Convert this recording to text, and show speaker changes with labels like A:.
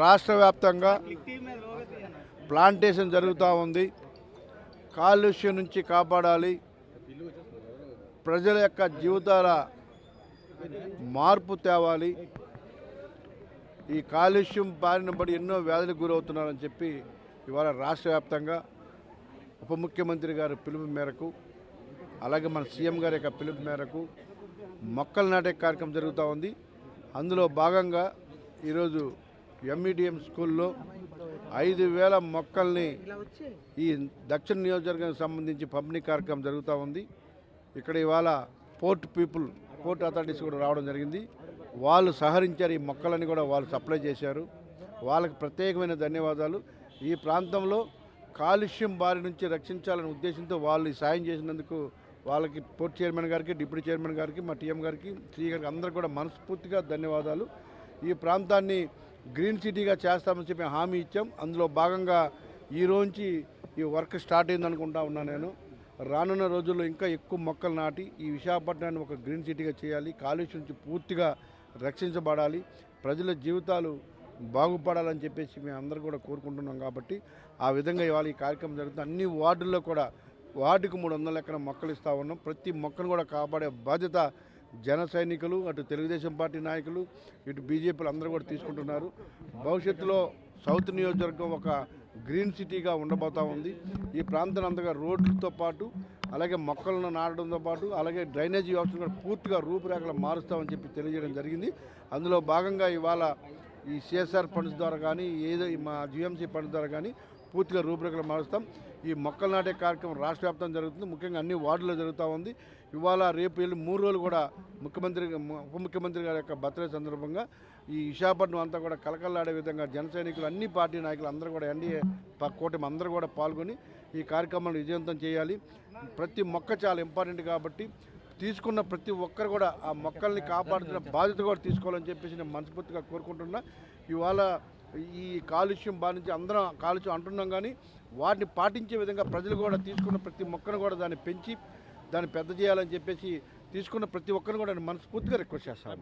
A: రాష్ట్ర వ్యాప్తంగా ప్లాంటేషన్ జరుగుతూ ఉంది. కాలుష్యం నుంచి కాపాడాలి. ప్రజల యొక్క జీవితాల మార్పు తేవాలి. ఈ కాలుష్యం బారిన పడి ఎన్నో వ్యాధులకు గురవుతున్నారని చెప్పి ఇవాళ రాష్ట్ర వ్యాప్తంగా ఉప ముఖ్యమంత్రి గారి పిలుపు మేరకు అలాగే మన సీఎం గారి యొక్క పిలుపు మేరకు మొక్కలు నాటే కార్యక్రమం జరుగుతూ ఉంది. అందులో భాగంగా ఈరోజు ఎంఈడిఎం స్కూల్లో ఐదు వేల మొక్కల్ని ఈ దక్షిణ నియోజకవర్గానికి సంబంధించి పంపిణీ కార్యక్రమం జరుగుతూ ఉంది. ఇక్కడ ఇవాళ పోర్ట్ పీపుల్ పోర్ట్ అథారిటీస్ కూడా రావడం జరిగింది. వాళ్ళు సహరించారు ఈ మొక్కలని కూడా వాళ్ళు సప్లై చేశారు. వాళ్ళకి ప్రత్యేకమైన ధన్యవాదాలు. ఈ ప్రాంతంలో కాలుష్యం బారి నుంచి రక్షించాలనే ఉద్దేశంతో వాళ్ళు సాయం చేసినందుకు వాళ్ళకి పోర్ట్ చైర్మన్ గారికి డిప్యూటీ చైర్మన్ గారికి మా టీఎం గారికి శ్రీ గారికి అందరికీ కూడా మనస్ఫూర్తిగా ధన్యవాదాలు. ఈ ప్రాంతాన్ని గ్రీన్ సిటీగా చేస్తామని చెప్పి హామీ ఇచ్చాం. అందులో భాగంగా ఈ ఈ వర్క్ స్టార్ట్ అయింది అనుకుంటా ఉన్నా నేను. రానున్న రోజుల్లో ఇంకా ఎక్కువ మొక్కలు నాటి ఈ విశాఖపట్నాన్ని ఒక గ్రీన్ సిటీగా చేయాలి. కాలుష్యం నుంచి పూర్తిగా రక్షించబడాలి. ప్రజల జీవితాలు బాగుపడాలని చెప్పేసి మేము అందరూ కూడా కోరుకుంటున్నాం కాబట్టి ఆ విధంగా ఇవాళ ఈ కార్యక్రమం జరుగుతుంది. అన్ని వార్డుల్లో కూడా వార్డుకు మూడు వందల లెక్కన మొక్కలు ఇస్తూ ఉన్నాం. ప్రతి మొక్కను కూడా కాపాడే బాధ్యత జన సైనికులు అటు తెలుగుదేశం పార్టీ నాయకులు ఇటు బీజేపీలు అందరూ కూడా తీసుకుంటున్నారు. భవిష్యత్తులో సౌత్ నియోజకవర్గం ఒక గ్రీన్ సిటీగా ఉండబోతా ఉంది. ఈ ప్రాంతం అంతగా రోడ్లతో పాటు అలాగే మొక్కలను నాటడంతో పాటు అలాగే డ్రైనేజీ వ్యవస్థను కూడా పూర్తిగా రూపురేఖలు మారుస్తామని చెప్పి తెలియజేయడం జరిగింది. అందులో భాగంగా ఇవాళ ఈ సిఎస్ఆర్ ఫండ్స్ ద్వారా కానీ ఏదో మా జిఎంసీ ఫండ్స్ ద్వారా కానీ పూర్తిగా రూపురేఖలు మారుస్తాం. ఈ మొక్కలు నాటే కార్యక్రమం రాష్ట్ర వ్యాప్తంగా జరుగుతుంది. ముఖ్యంగా అన్ని వార్డుల్లో జరుగుతూ ఉంది. ఇవాళ రేపు వెళ్ళి మూడు రోజులు కూడా ముఖ్యమంత్రి ఉప ముఖ్యమంత్రి గారి యొక్క బర్త్డే సందర్భంగా ఈ విశాఖపట్నం అంతా కూడా కలకల్లాడే విధంగా జన సైనికులు అన్ని పార్టీ నాయకులు అందరూ కూడా ఎన్డీఏ కూటమి అందరూ కూడా పాల్గొని ఈ కార్యక్రమాన్ని విజయవంతం చేయాలి. ప్రతి మొక్క చాలా ఇంపార్టెంట్ కాబట్టి తీసుకున్న ప్రతి ఒక్కరు కూడా ఆ మొక్కల్ని కాపాడుతున్న బాధ్యత కూడా తీసుకోవాలని చెప్పేసి నేను మనస్ఫూర్తిగా కోరుకుంటున్నా. ఇవాళ ఈ కాలుష్యం బాధించి అందరం కాలుష్యం అంటున్నాం కానీ వాటిని పాటించే విధంగా ప్రజలు కూడా తీసుకున్న ప్రతి మొక్కను కూడా దాన్ని పెంచి దాన్ని పెద్ద చేయాలని చెప్పేసి తీసుకున్న ప్రతి ఒక్కరిని కూడా నేను మనస్ఫూర్తిగా రిక్వెస్ట్ చేస్తాను.